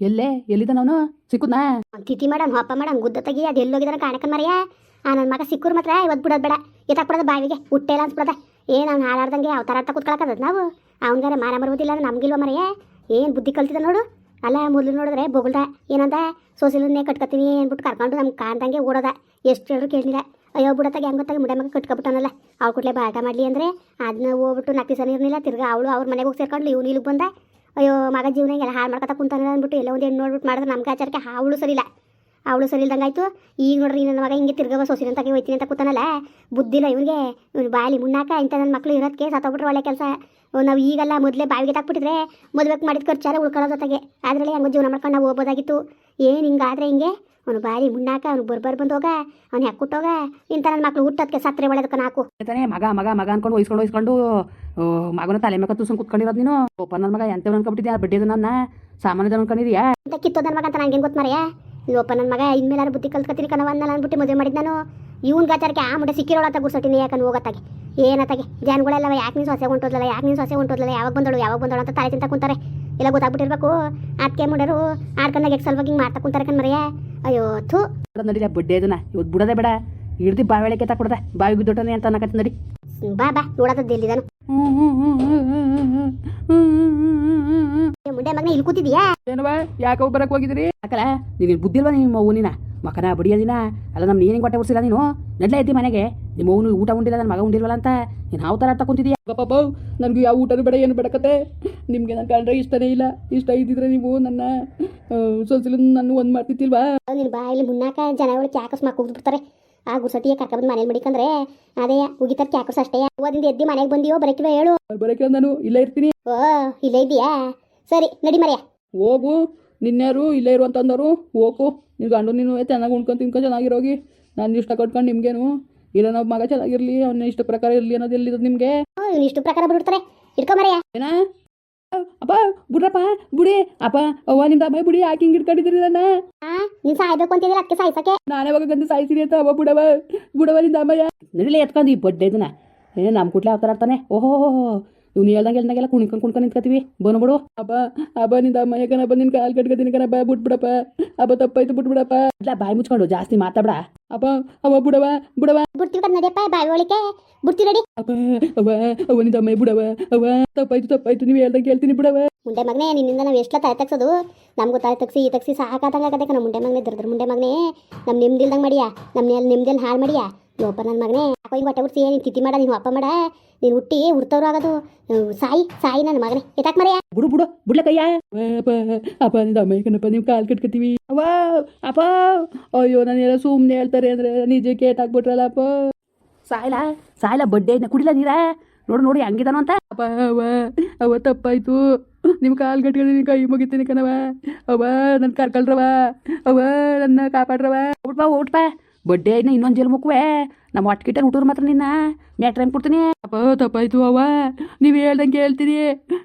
ಎಲ್ಲೇ ಎಲ್ಲಿದ ನಾನು ಸಿಕ್ಕುದ್ನಾ? ತಿಥಿ ಮಾಡನ್ ಹಪ್ಪ ಮಾಡನ್ ಗುದ್ದ ತೆಗಿ, ಅದು ಎಲ್ಲೋಗಿದಾನ ಕಾಣಕನ್ ಮರೆಯ? ಆ ನನ್ನ ಮಗ ಸಿಕ್ಕೂರ್ ಮಾತ್ರ ಇವತ್ತು ಬಿಡೋದು ಬೇಡ. ಎತ್ತಾಕ್ಬಿಡೋದು ಬಾವಿಗೆ. ಹುಟ್ಟೆಲ್ಲ ಅನ್ಸ್ಬಿಡದ. ಏನ್ ಅವ್ನು ಹಾಳಾಡ್ದಂಗೆ ತರ ಅರ್ಥ ಕೂತ್ಕೊಳಕದ ನಾವು. ಅವನಿಗಾರೆ ಮಾರ ಬರುವುದಿಲ್ಲ ಅಂದ್ರೆ ನಮ್ಗಿಲ್ವ ಮರೆಯ? ಏನ್ ಬುದ್ಧಿ ಕಲ್ತಿದ ನೋಡು. ಅಲ್ಲ, ಮೊದಲು ನೋಡಿದ್ರೆ ಬೊಗಳ್ದ. ಏನಂದ? ಸೋಸಿಲನ್ನೇ ಕಟ್ಕೊತೀನಿ ಅನ್ಬಿಟ್ಟು ಕರ್ಕೊಂಡು ನಮ್ಗೆ ಕಾಣ್ದಂಗೆ ಓಡೋದ. ಎಷ್ಟು ಹೇಳಿದ್ರು ಕೇಳಲಿಲ್ಲ. ಅಯ್ಯೋ ಬಿಡತ್ತಾಗ ಹೆಂಗ್ ಗೊತ್ತಾಗ ಮುಡೆ ಮಗ ಕಟ್ಕೊಬಿಟ್ಟನಲ್ಲ. ಅವ್ಳು ಕೂಡಲೇ ಬಾಟ ಮಾಡಲಿ ಅಂದರೆ ಅದನ್ನ ಹೋಗ್ಬಿಟ್ಟು ನಾಲ್ಕು ದಿವಸ ಇರಲಿಲ್ಲ ತಿರ್ಗಾ ಅವಳು ಅವ್ರ ಮನೆಗೆ ಹೋಗಿ ಸೇರ್ಕೊಂಡು ಇವ್ನು ಇಲ್ಲಿಗೆ ಬಂದ. ಅಯ್ಯೋ, ಮಗ ಜೀವನ ಎಲ್ಲ ಹಾಳು ಮಾಡ್ಕೊತಾ ಕುಂತಾನ ಅಂದ್ಬಿಟ್ಟು ಎಲ್ಲ ಒಂದು ಹೆಣ್ಣು ನೋಡ್ಬಿಟ್ಟು ಮಾಡಿದ್ರೆ ನಮ್ಗೆ ಆಚಾರಕ್ಕೆ ಹಾವಳು ಸರಿಯಿಲ್ಲ. ಅವಳು ಸರಿ ಇಲ್ದಂಗಾಯ್ತು ಈಗ ನೋಡ್ರಿ, ನನ್ನ ಮಗ ಹಿಂಗೆ ತಿರ್ಗವ ಸೊಸಿನ ತಗೆ ಹೋಯ್ತೀನಿ ಅಂತ ಕೂತಾನಲ್ಲ ಬುದ್ಧಿಲ್ಲ ಇವನಿಗೆ. ಇವ್ನು ಬಾಯಲ್ಲಿ ಮುನ್ನಾಕ ಇಂಥ ನನ್ನ ಮಕ್ಳು ಇರೋದಕ್ಕೆ ಸತ್ತೋಗ್ಬಿಟ್ರೆ ಒಳ್ಳೆ ಕೆಲಸ. ನಾವು ಈಗೆಲ್ಲ ಮೊದಲೇ ಬಾವಿಗೆ ತಾಕ್ಬಿಟ್ಟಿದ್ರೆ ಮದುವೆಗೆ ಮಾಡಿದ ಖರ್ಚಾರೆ ಉಳ್ಕೊಳ್ಳೋ ಜೊತೆಗೆ. ಅದರಲ್ಲಿ ಹಂಗೆ ಜೀವನ ಮಾಡ್ಕೊಂಡು ನಾವು ಹೋಗ್ಬೋದಾಗಿತ್ತು. ಏನು ಹಿಂಗಾದ್ರೆ ಹಿಂಗೆ? ಅವನು ಬಾರಿ ಮುನ್ನಾಕ ಅವ್ನು ಬರ್ಬರ್ ಬಂದು ಹೋಗ ಅವ್ನು ಹ್ಯಾಕ್ ಹೋಗ ಇಂಥ ನನ್ನ ಮಕ್ಳು ಹುಟ್ಟದಕ್ಕೆ ಸತ್ರೆ ಒಳ್ಳೆದಕ್ಕೆ ನಾಕು. ತಾನೇ ಮಗ ಮಗ ಮಗ ಅನ್ಕೊಂಡು ಹೊಯ್ಸ್ಕೊಂಡು ವಹಿಸ್ಕೊಂಡು ಆ, ಮಗನ ತಲೆ ಮೇಲೆ ತುಸ್ಕೊಂಡು ಕುತ್ಕೊಂಡಿರೋದು ನೀನು. ಒಪ್ಪ ನನ್ನ ಮಗ ಎಂತ ಅನ್ಕೊಂಡ್ಬಿಟ್ಟಿದ್ಯಾ ಬಿಡ್ಡಿದ ನನ್ನ. ಸಾಮಾನ್ಯದ ಅನ್ಕೊಂಡಿದ್ಯಾ? ಅಂತ ಕಿತ್ತೋದ ನನ್ನ ಮಗ ಅಂತ ನಂಗೆ ಗೊತ್ತ ಮರೆಯ? ಲೋಪ ನನ್ನ ಮಗ ಇನ್ಮೇಲಾರು ಬುದ್ಧಿ ಕಲ್ತ್ಕೊತೀನಿ ಕಣವ ಅನ್ನಲ್ಲ ಅಂದ್ಬಿಟ್ಟು ಮದುವೆ ಮಾಡಿದ್ ನಾನು. ಇವನ್ ಗಾಚಾರಕ್ಕೆ ಆ ಮುಟ್ಟೆ ಸಿಕ್ಕಿರೋಳ ಅಂತ ಗುರ್ಸಟ್ಟಿನಿ ಯಾಕಂದು ಹೋಗತ್ತಾಗೆ ಏನತ್ತಾಗೆ ಜನಗಳೆಲ್ಲ ಯಾಕೆ ನೀನು ಸೊಸೆ ಹೊಂಟೋದಲ್ಲ ಯಾಕೆ ನೀನು ಸೊಸೆ ಹೊಂಟೋದಲ್ಲ ಯಾವಾಗ ಬಂದಳು ಯಾವಾಗ ಬಂದಳು ಅಂತ ತಲೆ ತಿಂತ ಕುಂತಾರೆ. ಇಲ್ಲ ಗೊತ್ತಾಗ್ಬಿಟ್ಟಿರ್ಬೇಕು. ಅದಕ್ಕೆ ಮುಡರು ಆಡ್ಕೊಂಡಾಗ ಎಕ್ಸಲ್ವಾಗಿ ಹಿಂಗೆ ಮಾಡ್ತಾ ಕುಂತಾರೆ ಕಣ್ ಮರೆಯ. ಅಯ್ಯೋ ಥೂ. ನಡಿದ ಬಡ್ಡಿ ಅದನ್ನ ಇವತ್ತು ಬಿಡೋದೇ ಬೇಡ. ಹಿಡ್ದು ಬಾವಿಳಕ್ಕೆ ಕೊಡದೆ. ಬಾವಿ ಬಿದ್ದೊಟ್ಟನೆ ಅಂತ ಅನ್ನಕತ್ತ ನಡಿ. ಬಾ ಬಾ. ನೋಡೋದು ಎಲ್ಲಿದಾನು ಮುಂಡೆ ಮಗನ ಇಲ್ಲಿ ಕೂತಿದ್ಯಾ? ಏನವ ಯಾಕೆ ಬರಕ್ ಹೋಗಿದ್ರಿ? ಯಾಕಲ್ಲ ನೀನು ಬುದ್ಧಿಲ್ವಾ ನಿಮ್ಮ ನಿಮ್ಮ ಅವ್ನಿನ ಮಕನ ಬಡಿಯೋದಿನ ಅಲ್ಲ ನಮ್ಮ ನೀನಿಗೆ ಬಟ್ಟೆ ಉಡ್ಸಿಲ್ಲ ನೀನು? ನಡ್ಲೇ ಇದ್ದಿ ಮನೆಗೆ. ನಿಮ್ಮ ಅವನು ಊಟ ಉಂಡಿಲ್ಲ ನನ್ನ ಮಗ ಉಂಡಿಲ್ವಲ್ಲ ಅಂತ? ನೀನು ಯಾವ ಥರ ತಗೊಂತಿದ್ದೀಯ ಪಾಪ ನನಗೆ ಯಾವ ಊಟನೂ ಬೇಡ ಏನು ಬೇಡಕತೆ ನಿಮಗೆ ನನ್ನ ಕಂಡ್ರೆ ಇಷ್ಟನೇ ಇಲ್ಲ. ಇಷ್ಟ ಇದ್ದಿದ್ರೆ ನೀವು ನನ್ನ ಸೊಸಲು ನನ್ನ ಒಂದು ಮಾಡ್ತಿತ್ತಿಲ್ವಾ ನಿನ್ನ ಬಾಯಲ್ಲಿ ಮುನ್ನಾಕ ಜನಗಳು ಕ್ಯಾಕಸ್ ಮಾಕೋಗ್ಬಿಡ್ತಾರೆ ಹೋಗ್ಬಿಡ್ತಾರೆ ಆ ಗುರ್ಸಟಿಗೆ ಕರ್ಕೊಂಡ್ಬಂದು ಮನೇಲಿ ಮಡಿಕಂದ್ರೆ ಅದೇ ಉಗಿತಾರೆ ಕ್ಯಾಕಸ್ ಅಷ್ಟೇ. ಓದಿಂದ ಎದ್ದಿ ಮನೆಗೆ ಬಂದಿಯೋ ಬರಕಿವ ಹೇಳು. ಬರೋಕೆ ನಾನು ಇಲ್ಲೇ ಇರ್ತೀನಿ. ಓ ಇಲ್ಲೇ ಇದೆಯಾ ಸರಿ ನಡಿ ಮರ್ಯ. ಹೋಗು. ನಿನ್ನೆಯಾರು ಇಲ್ಲೇ ಇರುವಂತಂದರು ಹೋಗು. ನೀವು ಗಂಡು ನೀನು ಚೆನ್ನಾಗಿ ಉಣ್ಕೊಂಡು ತಿನ್ಕೊಂಡು ಚೆನ್ನಾಗಿರೋಗಿ. ನಾನು ಇಷ್ಟ ಕೊಟ್ಕೊಂಡು ನಿಮ್ಗೇನು. ಇಲ್ಲ ನಾವು ಮಗ ಚೆನ್ನಾಗಿರಲಿ ಅವನ ಇಷ್ಟ ಪ್ರಕಾರ ಇರಲಿ ಅನ್ನೋದು ಎಲ್ಲಿರೋದು ನಿಮಗೆ? ಇಷ್ಟು ಪ್ರಕಾರ ಬಿಡ್ತಾರೆ ಇಟ್ಕೊ ಮರ್ಯ. ಏನ? ಅಪ್ಪ ಬಿಡ್ರಪ್ಪ ಬುಡಿ. ಅಪ್ಪ ಅವ್ವ ನಿಮ್ದು ಅಮ್ಮ ಬುಡಿ ಯಾಕೆ ಹಿಂಗೆ ಇಟ್ಕೊಂಡಿದ್ರಿ ನನ್ನ. ನೀನ್ ಸಾಯ್ಬೇಕು ಅಂತಿದ್ರೆ ಅದಕ್ಕೆ ಸಾಯ್ಸಕ್ಕೆ. ನಾನೇ ಅವಾಗ ಗಂದು ಸಾಯ್ತೀನಿ ಅಂತ ಅವ ಬುಡವ. ಬುಡವ ನಿಂದ ಅಮ್ಮಯ್ಯ. ನಡಿಲೇ ಎತ್ಕೊಂಡು ಈ ಬಡ್ಡೆ ಇದನ್ನ. ಏ ನಮ್ಮ ಕುಟ್ಲೆ ಅವತಾರ ಆಡ್ತಾನೆ. ಓಹೋ. ಇವ್ನು ಹೇಳ್ದಂಗೆ ಹೇಳ್ದಂಗೆಲ್ಲ ಕುಣ್ಕೊಂಡು ಕುಣ್ಕೊಂಡು ನಿಂತ್ಕೊತೀವಿ ಬನು ಬಿಡು ಅಬ್ಬ ಅಬ್ಬ ನಿಂದ ಅಮ್ಮಯ್ಯ ಕಣಪ್ಪ ನಿನ್ ಕಾಲು ಕಟ್ಕೊತೀನಿ ಕಣಪ್ಪ ಬಿಟ್ಬಿಡಪ್ಪ. ಅಬ್ಬ ತಪ್ಪಾಯ್ತು ಬಿಟ್ಬಿಡಪ್ಪ. ಇಲ್ಲ ಬಾಯಿ ಮುಚ್ಕೊಂಡು ಜಾಸ್ತಿ ಮಾತಾಡ ಅಪ್ಪ ಅವ ಬಿಡವ ಬಿಡವ ಬಿಡ್ತೀವಿ ಕಣ್ ನಡಿಯಪ್ಪ ಒಳಿಕೆ ಬಿಡ್ತೀವಿ ನಡಿ. ಅಪ್ಪ ಅವ ಅವ ನಿಂದ ಅಮ್ಮಯ್ಯ ಬುಡವ ಅವ ತಪ್ಪಾಯ್ತು ತಪ್ಪಾಯ್ತು ನೀವು ಹೇಳ್ದಂಗೆ ಹೇಳ್ತೀನಿ ಬಿಡವ ಮುಂಡೆ ಮಗನೇ ನಿನ್ನಿಂದ ನಾವು ಎಷ್ಟು ತಾಯಿ ತಗ್ಸೋದು? ನಮಗೂ ತಾಯಿ ತಗ್ಸಿ ಈ ತಗ್ಸಿ ಸಾಕಾದಂಗೆ ಆಗತ್ತೆ ನಮ್ಮ ಮುಂಡೆ ಮಗನೇ ದರ್ದ್ರ ಮುಂಡೆ ಮಗನೇ. ನಮ್ಮ ನಿಮ್ದಿಲ್ದಂಗೆ ಮಾಡಿಯಾ? ನಮ್ಮ ನಿಮ್ದಲ್ಲಿ ಹಾಳು ಮಾಡಿಯಾ? ಲೋಪ ನನ್ನ ಮಗನೇ ಯಾಕೋ ಹಿಂಗೆ ಹೊಟ್ಟೆ ಉಡ್ಸಿ, ನೀನು ತಿಥಿ ಮಾಡ, ನೀನು ಅಪ್ಪ ಮಾಡ, ನೀನು ಹುಟ್ಟಿ, ಹುಡ್ತವ್ರು ಆಗೋದು. ಸಾಯಿ ಸಾಯಿ ನನ್ನ ಮಗನೇ. ಎತ್ತಾಕ್ ಮರೆಯ? ಬುಡು ಬುಡು, ಬುಡ್ಲ ಕಯ್ಯ. ಅಪ್ಪ ಅಪ್ಪ ಅಮ್ಮ ಕಣಪ್ಪ ನೀವು ಕಾಲು ಕಟ್ಕೊತೀವಿ ಅವ ಅಪ್ಪ, ಅಯ್ಯೋ ನಾನು ಎಲ್ಲ ಸುಮ್ಮನೆ ಹೇಳ್ತಾರೆ ಅಂದ್ರೆ ನಿಜಕ್ಕೆ ಏಟಾಕ್ಬಿಟ್ರಲ್ಲ ಅಪ್ಪ. ಸಾಯಿಲ ಸಾಯಿಲ ಬಡ್ಡೆ ಕುಡಿಲ ನೀರ? ನೋಡು, ನೋಡಿ, ಹಂಗಿದಾನು ಅಂತ. ಅಪ್ಪ, ಅವ್ವ ಅವ ತಪ್ಪಾಯ್ತು. ನಿಮ್ಮ ಕಾಲ್ ಕಟ್ಕೊಳ್ತೀನಿ ಕೈ ಮುಗಿತೀನಿ ಕಣವ ಅವ್ವ ನನ್ನ ಕರ್ಕೊಳ್ರವ ಅವ ನನ್ನ ಕಾಪಾಡ್ರವ ಊಟ್ಪ ಊಟ್ಪ ಬಡ್ಡೆ ಇನ್ನ ಇನ್ನೊಂದು ಜಲ್ ಮುಕ್ವೆ ನಮ್ಮ ಹೊಟ್ಕಿಟ್ಟ ಹುಟ್ಟೂರು ಮಾತ್ರ ನಿನ್ನ. ಮ್ಯಾಟ್ರ್ ಕೊಡ್ತೀನಿ. ಅಪ್ಪ ತಪ್ಪಾಯ್ತು ಅವ ನೀವ್ ಹೇಳ್ದಂಗೆ ಹೇಳ್ತೀನಿ.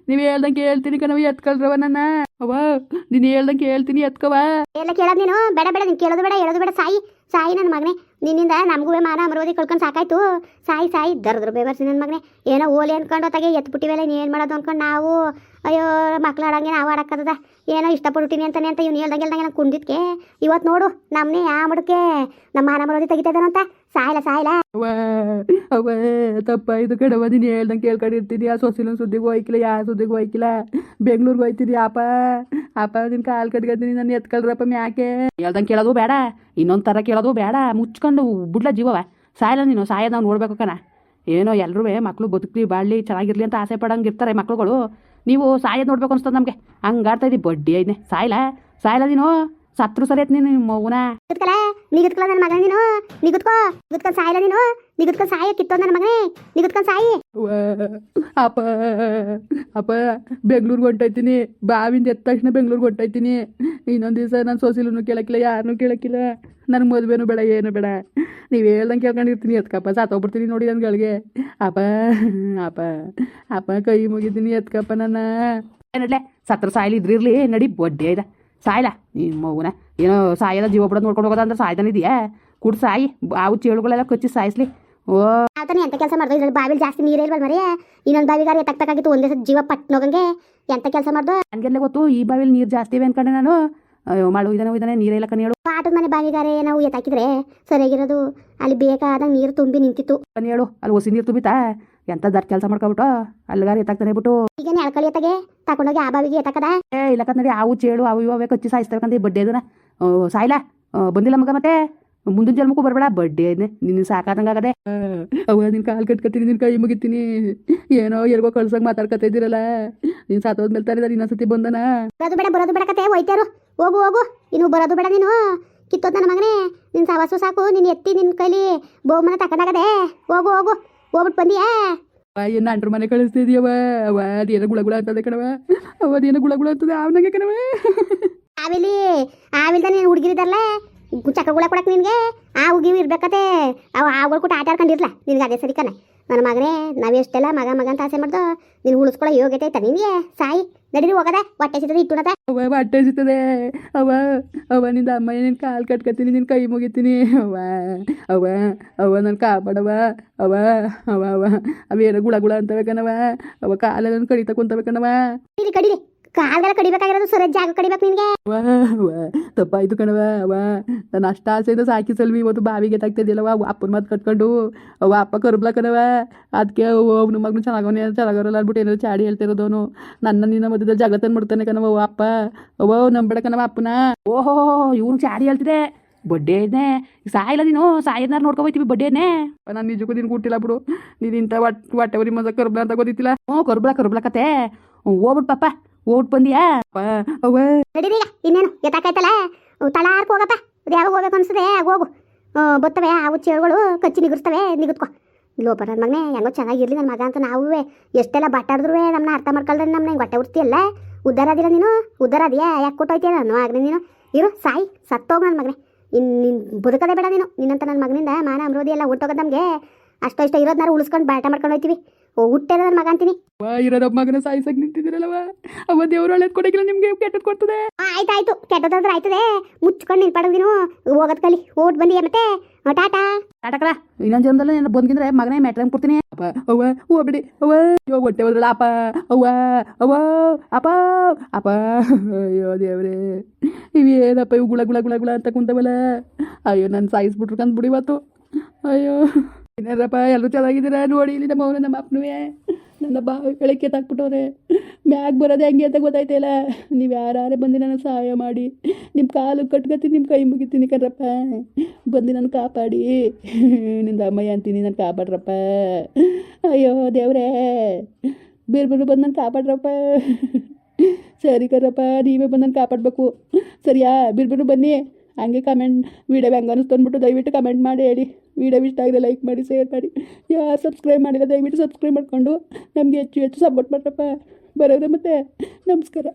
ನೀವ್ ಹೇಳ್ದಂಗೆ ಹೇಳ್ತೀನಿ ಕಣವ ಎತ್ಕೊಳ್ರವ ನನ್ನ. ಅವ ನೀನ್ ಹೇಳ್ದಂಗೆ ಹೇಳ್ತೀನಿ ಎತ್ಕವ ಎಲ್ಲ ಕೇಳೋದು ನೀನು? ಬೇಡ ಬೇಡ ನೀನು ಕೇಳೋದು ಬೇಡ ಹೇಳೋದು ಬೇಡ ಸಾಯಿ. ಸಾಯಿ ನನ್ನ ಮಗನೇ, ನಿನ್ನಿಂದ ನಮಗೂ ಮಾನ ಅಮರೋದಿ ಕಳ್ಕೊಂಡು ಸಾಕಾಯ್ತು. ಸಾಯಿ ಸಾಯಿ, ದರ್ದ್ರು ಬೇಬರ್ಸಿ ನನ್ನ ಮಗನೇ. ಏನೋ ಓಲಿ ಅನ್ಕೊಂಡು ಹೊತ್ತಾಗೆ ಎತ್ಬಿಟ್ಟಿವೆಲ್ಲ ನೀನು ಏನು ಮಾಡೋದು ಅನ್ಕೊಂಡು ನಾವು? ಅಯ್ಯೋ, ಮಕ್ಳು ಆಡಂಗೆ ನಾವು ಆಡಕ್ಕದ ಏನೋ ಇಷ್ಟಪಡ್ತೀನಿ ಅಂತಾನೆ ಅಂತ ಇವ್ನು ಹೇಳ್ದಂಗೆ ಹೇಳ್ದಂಗೆ ನಾನು ಕುಂದಿದ್ಕೆ. ಇವತ್ತು ನೋಡು ನಮ್ಮನೆ ಯಾ ಮಡಕ್ಕೆ ನಮ್ಮ ಮಾನ ಮರೋದಿ ತೆಗಿತದನಂತ ಸಾಯಿಲ್ಲ ಸಾಯ್ಲ ಅವ್ವ ತಪ್ಪ, ಇದು ಕಣವ ನೀನು ಹೇಳ್ದಂಗೆ ಕೇಳ್ಕೊಂಡಿರ್ತೀನಿ ಆ ಸೊಸಿನ ಸುದ್ದಿಗೂ ಹೋಯ್ಕಿಲ್ಲ ಯಾವ ಸುದ್ದಿಗೂ ಹೋಯ್ಕಿಲ್ಲ? ಬೆಂಗ್ಳೂರ್ಗೆ ಹೋಯ್ತೀನಿ ಅಪ್ಪ? ಅಪ್ಪ ನಿನ್ನ ಕಾಲು ಕಟ್ಕೊತೀನಿ ನಾನು ಎತ್ಕೊಳ್ರಪ್ಪ ಮ್ಯಾಕೆ? ಹೇಳ್ದಂಗೆ ಕೇಳೋದು ಬೇಡ, ಇನ್ನೊಂದು ಥರ ಕೇಳೋದು ಬೇಡ, ಮುಚ್ಕೊಂಡು ಬಿಡ್ಲ ಜೀವವ. ಸಾಯಲ್ಲ ನೀನು, ಸಾಯೋದು ನೋಡ್ಬೇಕು ಕಣ. ಏನೋ ಎಲ್ಲರೂ ಮಕ್ಕಳು ಬದುಕಲಿ, ಬಾಳಲಿ, ಚೆನ್ನಾಗಿರ್ಲಿ ಅಂತ ಆಸೆ ಪಡಂಗೆ ಇರ್ತಾರೆ ಮಕ್ಳುಗಳು. ನೀವು ಸಾಯೋದು ನೋಡ್ಬೇಕು ಅನ್ಸ್ತದೆ ನಮಗೆ. ಹಂಗೆ ಆಡ್ತಾ ಇದ್ದೀವಿ ಬಡ್ಡಿ ಐದನೇ. ಸಾಯಿಲ್ಲ ಸಾಯಿಲ್ಲ ನೀನು? ಸತ್ರು ಸರಿ ಆಯ್ತು ನೀನು ಮೌನ ನಿಗತ್ಕಲ ನಿಗತ್ಕಲ ನನ್ನ ಮಗನ ನೀನು. ನಿಗತ್ಕೋ ನಿಗತ್ಕೊಂಡು ಸಾಯಿಲ್ಲ ನೀನು. ನಿಗತ್ಕೊಂಡು ಸಾಯ ಕಿತ್ತೋ ನನ್ನ ಮಗನೇ. ನಿಗತ್ಕೊಂಡು ಸಾಯಿ. ಅಪ್ಪ ಅಪ್ಪ ಬೆಂಗ್ಳೂರ್ಗೆ ಹೊಂಟೋಯ್ತೀನಿ. ಬಾವಿಂದ ಎತ್ತ ತಕ್ಷಣ ಬೆಂಗ್ಳೂರ್ಗೆ ಹೊಂಟೋಯ್ತೀನಿ. ಇನ್ನೊಂದು ದಿವಸ ನಾನು ಸೋಸಿಲೂ ಕೇಳಕ್ಕಿಲ್ಲ ಯಾರನ್ನೂ ಕೇಳಕ್ಕಿಲ್ಲ. ನನಗೆ ಮದುವೆನೂ ಬೇಡ ಏನು ಬೇಡ. ನೀವು ಹೇಳ್ದಂಗೆ ಕೇಳ್ಕೊಂಡಿರ್ತೀನಿ ಎತ್ಕಪ್ಪ. ಸಾತೋಗ್ಬಿಡ್ತೀನಿ ನೋಡಿ ನನ್ಗಳಿಗೆ ಅಪ್ಪ ಅಪ್ಪ ಅಪ್ಪ ಕೈ ಮುಗಿತೀನಿ ಎತ್ಕಪ್ಪ ನನ್ನ. ಏನಲ್ಲೇ ಸತ್ರ ಸಾಯ್ಲಿ ಇದ್ರಿರ್ಲಿ ನಡಿ ಬಡ್ಡಿ ಆಯ್ದ ಸಾಯ್ಲ? ನೀನು ಮಗುನ. ಏನೋ ಸಾಯಲ್ಲ ಜೀವ ಬಿಡೋದು ನೋಡ್ಕೊಂಡು ಹೋಗೋದ ಅಂದ್ರೆ ಸಾಯ್ತಾನಿದೆಯಾ ಕುಡ್ ಸಾಯಿ. ಅವು ಚೇಳುಗಳೆಲ್ಲ ಕಚ್ಚಿ ಸಾಯಿಸ್ಲಿ. ಓ. ಆತನ ಎಂತ ಕೆಲಸ ಮಾಡ್ದು? ಇದ್ರಲ್ಲಿ ಬಾವಿಲಿ ಜಾಸ್ತಿ ನೀರೇ ಇಲ್ವಲ್ಲ ಮರಿ? ಇನ್ನೊಂದು ಬಾವಿಗಾರ ಎತ್ತಕ್ಕಾಗಿತ್ತು ಒಂದೇ ಸತ್ ಜೀವ ಪಟ್ನೋಗಂಗೆ ಎಂತ ಕೆಲಸ ಮಾಡ್ದು? ನನಗೆಲ್ಲ ಗೊತ್ತು ಈ ಬಾವಿಲಿ ನೀರು ಜಾಸ್ತಿ ಇವೆ ಅನ್ಕೊಂಡೆ ನಾನು. ಅಯ್ಯೋ ಮಾಡು ಇದನ್ನ ಇದನ್ನೇ ನೀರೇ ಇಲ್ಲ ಕಣಿ ಹೇಳು ಆಟದ ಮನೆ ಬಾವಿಗಾರೆ ನಾವು ಎತ್ತಾಕಿದ್ರೆ ಸರಿಯಾಗಿರೋದು. ಅಲ್ಲಿ ಬೇಕಾದಾಗ ನೀರು ತುಂಬಿ ನಿಂತಿತ್ತು. ಕಣಿ ಹೇಳು ಅಲ್ಲಿ ಹೊಸಿ ನೀರು ತುಂಬಿತಾ? ಎಂತ ದರ್ ಕೆಲಸ ಮಾಡ್ಕೊಬಿಟ್ಟು ಅಲ್ಲಿಗಾರ ಎತ್ತಾಕ್ತಾನೆ ಬಿಟ್ಟು ಈಗ ಎಳ್ಕೊಳ್ಳಿ ಎತ್ತಗೆ? ತಗೊಂಡೋಗಿ ಆ ಬಾವಿಗೆ ಎತ್ತಕದ? ಏ ಇಲ್ಲ ನೋಡಿ ಅವು ಚೇಳು ಅವು ಇವಾಗ ಕಚ್ಚಿ ಸಾಯಿಸ್ತಾಬೇಕಂತ ಈ ಬಡ್ಡೆ ಅದನ್ನ ಸಾಯ್ಲಾ? ಆ, ಬಂದಿಲ್ಲ ಮಗ ಮತ್ತೆ? ಮುಂದಿನ ಜನ್ಮಕ್ಕೂ ಬರಬೇಡ ಬಡ್ಡೆ ಅದೇ ನಿನ್ನ ಸಾಕಾದಂಗ ಆಗದೆ. ಅವ ನಿನ್ನ ಕಾಲು ಕಟ್ಕತ್ತೀನಿ ನಿನ್ ಕೈ ಮುಗಿತೀನಿ. ಏನೋ ಎಲ್ಗೋ ಕಳ್ಸಂಗೆ ಮಾತಾಡ್ಕತ್ತ ಇದ್ದೀರಲ್ಲ ನೀನು ಸಾತೋದ್ಮೇಲೆ ತಾನೆ ನಿನ್ನ ಇನ್ನೊಂದ್ಸತಿ ಬಂದನ. ಬರೋದು ಬೇಡ ಬರೋದು ಬೇಡ ಕತೆ ಹೋಯ್ತಾರು ಹೋಗು ಹೋಗು. ಇನ್ನು ಬರೋದು ಬೇಡ ನೀನು. ಕಿತ್ತೋದ್ ನನ್ನ ಮಗನೇ. ನಿನ್ ಸವಾಸು ಸಾಕು ನಿನ್ ಎತ್ತಿ ನಿನ್ ಕೈಲಿ. ಬೋಮನ ತಕೊಂಡಾಗದೆ. ಹೋಗು ಹೋಗು. ಹೋಗ್ಬಿಟ್ಟು ಬಂದಿಯಾ? ಏನ ಅಂಟ್ರ ಮನೆ ಕಳಿಸ್ತಿದ್ಯವ? ಅವ ಅದೇನೋ ಗುಳ ಗುಳ ಅಂತದೆ ಕಣವ ಅವ ಅದೇನೋ ಗುಳ ಗುಳ ಅಂತದೆ ಅವನಾಗೆ ಕಣವ ಆವಿಲಿ ಆವಿಲ್ದ ನೀನು ಹುಡುಗಿರಿದಲ್ಲ? ಚಕ್ಕ ಗುಳ ಕೊಡಕ್ಕೆ ನಿನಗೆ? ಆ ಹುಗಿವು ಇರ್ಬೇಕತೆ. ಅವ ಆವುಗಳು ಕೊಟ್ಟು ಆಟ ಆಡ್ಕೊಂಡಿರ್ಲ. ನಿನಗೆ ಅದೇ ಸರಿ ಕಣ. ನನ್ನ ಮಗನೇ ನಾವು ಎಷ್ಟೆಲ್ಲ ಮಗ ಮಗ ಅಂತ ಆಸೆ ಮಾಡ್ದೋ ನೀನು ಉಳಿಸ್ಕೊಳ್ಳೋ ಯೋಗ್ಯತೆ ಐತ ನಿನಗೆ ಸಾಯಿ. ನಡೀರಿ ಹೋಗದ ಹೊಟ್ಟೆ ಸಿದ್ದದ ಇಟ್ಟುನದ ಅವ ಹೊಟ್ಟೆ ಸಿಗ್ತದೆ. ಅವ ಅವ ನಿಂದ ಅಮ್ಮ ನಿನ್ನ ಕಾಲು ಕಟ್ಕತೀನಿ ನಿನ್ನ ಕೈ ಮುಗಿತೀನಿ. ಅವ ಅವ ಅವ ನನ್ನ ಕಾಪಾಡವ ಅವ ಅವ ಅವ ಅವೇನೋ ಗುಳ ಗುಳ ಅಂತ ಕಣವ ಅವ ಕಾಲೆಲ್ಲ ಕಡಿತ ಕುಂತವೆ ಕಣವ ಕಡೀರಿ ಕಡೀರಿ. ಕಾಲ್ಗೆಲ್ಲ ಕಡಿಬೇಕಾಗಿರೋದು ಸುರಜ್ ಜಾಗ ಕಡಿಬೇಕು ನಿನ್ಗೆ. ವಾ ತಪ್ಪಾಯ್ತು ಕಣವ ವಾ. ನಾನು ಅಷ್ಟ ಆಸೆಯಿಂದ ಸಾಕಿ ಸಲ್ವಿ ಇವತ್ತು ಬಾವಿಗೆ ತಾಗ್ತಿದ್ದಿಲ್ಲವ ಅಪ್ಪನ ಮಾತು ಕಟ್ಕೊಂಡು ಅವ ಅಪ್ಪ ಕರ್ಬ್ಲ ಕಣವ ಅದಕ್ಕೆ ಅವನು ಮಗನು ಚೆನ್ನಾಗವನೇ, ಚೆನ್ನಾಗವರಲ್ಲ ಅಂದ್ಬಿಟ್ಟು ಏನಾದ್ರು ಚಾಡಿ ಹೇಳ್ತಿರೋದವನು ನನ್ನ ನಿನ್ನ ಮಧ್ಯದಲ್ಲಿ ಜಗಳ ತಂದು ಮಾಡ್ತಾನೆ ಕಣವ ಓ ಅಪ್ಪ. ಓ ನಂಬೇಡ ಕಣವ ಅಪ್ಪನ. ಓಹೋ, ಇವನು ಚಾಡಿ ಹೇಳ್ತಿದೆ ಬಡ್ಡೆ ಇದೆ ಸಾಯಿಲ್ಲ ನೀನು, ಸಾಯದ್ನಾರು ನೋಡ್ಕೊ ಹೋಯ್ತೀವಿ ಬಡ್ಡೆನೇ ನಾನು ನಿಜಕ್ಕೂ ನಿನ್ ಕೂಟಿಲ್ಲ ಬಿಡು. ನೀನು ಇಂಥ ವಾಟ್ ಮಜಾ ಮಜ ಕರ್ಬ್ಲ ಅಂತ ಗೊತ್ತಿತ್ತಿಲ್ಲ? ಹ್ಞೂ, ಕರ್ಬ್ಲ ಕರ್ಬ್ಲ ಕತೆ. ಹೋಗ್ಬಿಟ್ಟು ಪಾಪ. ಓಟ್ ಬಂದಿಯಾ? ಅಪ್ಪ, ಅವ್ವ. ನಡೀರಿ ಈಗ ಇನ್ನೇನು? ಎತ್ತಾಕಾಯ್ತಲ್ಲ? ತಳಾರ್ಕ ಹೋಗಪ್ಪ. ಅದು ಯಾವಾಗ ಹೋಗ್ಬೇಕು ಅನ್ಸದೆ ಹೋಗು. ಬರ್ತವೆ ಅವು ಚೇಳುಗಳು ಕಚ್ಚಿ ನಿಗುರ್ತವೆ ನಿಗುತ್ಕೋ. ಲೋಪ ನನ್ನ ಮಗನೇ ಹೆಂಗೋ ಚೆನ್ನಾಗಿರ್ಲಿ ನನ್ನ ಮಗ ಅಂತ ನಾವು ಎಷ್ಟೆಲ್ಲ ಬಟ್ಟಾಡಿದ್ರು ನಮ್ಮನ್ನ ಅರ್ಥ ಮಾಡ್ಕೊಳ್ದ್ರೆ ನಮ್ಮನ್ನ ಹಿಂಗೆ ಹೊಟ್ಟೆ ಉರ್ತಿಯಲ್ಲ ಉದ್ದಾರ ಅದಿಲ್ಲ ನೀನು? ಉದ್ದಾರ ಅದೆಯಾ ಯಾಕೆ ಕೊಟ್ಟೋಯ್ತೀಯ ನಾನು ಆಗ್ನೆ ನೀನು. ಇರು ಸಾಯಿ ಸತ್ತೋಗು ನನ್ನ ಮಗನೇ. ಇನ್ನು ನಿನ್ ಬದುಕದೇ ಬೇಡ ನೀನು. ನಿನ್ನಂತ ನನ್ನ ಮಗನಿಂದ ಮಾನ ಅಮರೋದಿ ಎಲ್ಲ ಹೊಟ್ಟೋಗೋದು ನಮಗೆ. ಅಷ್ಟೋ ಇಷ್ಟ ಇರೋದನ್ನಾರು ಉಳಿಸ್ಕೊಂಡು ಬಾಟ ಮಾಡ್ಕೊಂಡು ಹೋಯ್ತೀವಿ. ಓ ಹುಟ್ಟೆದ ನನ್ನ ಮಗ ಅಂತೀನಿ. ವಾ ಇರೋದ ಮಗನ ಸಾಯಿಸಕ್ ನಿಂತಿದ್ದೀರಲ್ಲವ ಅವ ದೇವ್ರ ಒಳ್ಳೇದ್ ಕೊಡಕಿಲ್ಲ ನಿಮ್ಗೆ ಕೆಟ್ಟದ್ ಕೊಡ್ತದೆ. ಆ, ಆಯ್ತಾಯ್ತು ಕೆಟ್ಟದಾದ್ರೆ ಆಯ್ತದೆ. ಮುಚ್ಕೊಂಡು ನಿಲ್ಪಡೋದು ನೀನು. ಹೋಗೋದ್ ಕಲಿ. ಓಟ್ ಬಂದಿ ಮತ್ತೆ? ಟಾಟಾ. ಆಟಕಲ ಇನ್ನೊಂದ್ ಜನ್ಮದಲ್ಲಿ ನಾನು ಬಂದ್ಕಿಂದ್ರೆ ಮಗನೇ ಮ್ಯಾಟ್ರಂಗ್ ಕೊಡ್ತೀನಿ. ಅಪ್ಪ ಅವ್ವ ಹೋಗ್ಬಿಡಿ ಅವ್ವ ಯೋ ಹೊಟ್ಟೆ ಹೋದ್ರಲ್ಲ ಅಪ್ಪ. ಅವ್ವ ಅವ್ವ ಅಪ್ಪ ಅಪ್ಪ. ಅಯ್ಯೋ ದೇವ್ರೇ. ಇವೇನಪ್ಪ ಇವು ಗುಳ ಗುಳ ಗುಳ ಗುಳ ಅಂತ ಕುಂತವಲ್ಲ. ಅಯ್ಯೋ ನಾನು ಸಾಯಿಸ್ಬಿಟ್ರು ಕಂದ್ಬಿಡಿ ಇವತ್ತು. ಅಯ್ಯೋ. ಏನಾರಪ್ಪ ಎಲ್ಲರೂ ಚೆನ್ನಾಗಿದ್ದೀರಾ? ನೋಡಿ, ಇಲ್ಲಿ ನಮ್ಮ ಅವನ ನಮ್ಮ ಅಪ್ಪನುವೆ ನನ್ನ ಬಾವಿ ಬೆಳಗ್ಗೆ ತಾಕ್ಬಿಟ್ಟವ್ರೆ. ಮ್ಯಾಗ್ ಬರೋದೇ ಹಂಗೆ ಅಂತ ಗೊತ್ತಾಯ್ತಿಲ್ಲ. ನೀವು ಯಾರೇ ಬಂದು ನನಗೆ ಸಹಾಯ ಮಾಡಿ ನಿಮ್ಮ ಕಾಲು ಕಟ್ಕೊತೀನಿ ನಿಮ್ಮ ಕೈ ಮುಗಿತೀನಿ ಕಣ್ರಪ್ಪ. ಬಂದು ನನ್ನ ಕಾಪಾಡಿ. ನಿಂದ ಅಮ್ಮಯ್ಯ ಅಂತೀನಿ, ನಾನು ಕಾಪಾಡ್ರಪ್ಪ. ಅಯ್ಯೋ, ದೇವ್ರೇ. ಬೇರೆ ಬೇರೆ ಬಂದು ನಾನು ಕಾಪಾಡ್ರಪ್ಪ. ಸರಿ ಕರಪ್ಪ ನೀವೇ ಬಂದು ನಾನು ಕಾಪಾಡಬೇಕು. ಸರಿಯಾ? ಬಿರ್ಬಿರು ಬನ್ನಿ. ಹಂಗೆ ಕಮೆಂಟ್ ವೀಡಿಯೋ ಹೆಂಗೆ ಅನ್ನಿಸ್ತು ಅಂದ್ಬಿಟ್ಟು ದಯವಿಟ್ಟು ಕಮೆಂಟ್ ಮಾಡಿ, ಹೇಳಿ. ವೀಡಿಯೋ ಇಷ್ಟ ಆಗಿದೆ ಲೈಕ್ ಮಾಡಿ ಶೇರ್ ಮಾಡಿ. ಯಾರು ಸಬ್ಸ್ಕ್ರೈಬ್ ಮಾಡಿಲ್ಲ, ದಯವಿಟ್ಟು ಸಬ್ಸ್ಕ್ರೈಬ್ ಮಾಡಿಕೊಂಡು. ನಮಗೆ ಹೆಚ್ಚು ಹೆಚ್ಚು ಸಪೋರ್ಟ್ ಮಾಡ್ರಪ್ಪ. ಬರೋದು ಮತ್ತೆ ನಮಸ್ಕಾರ.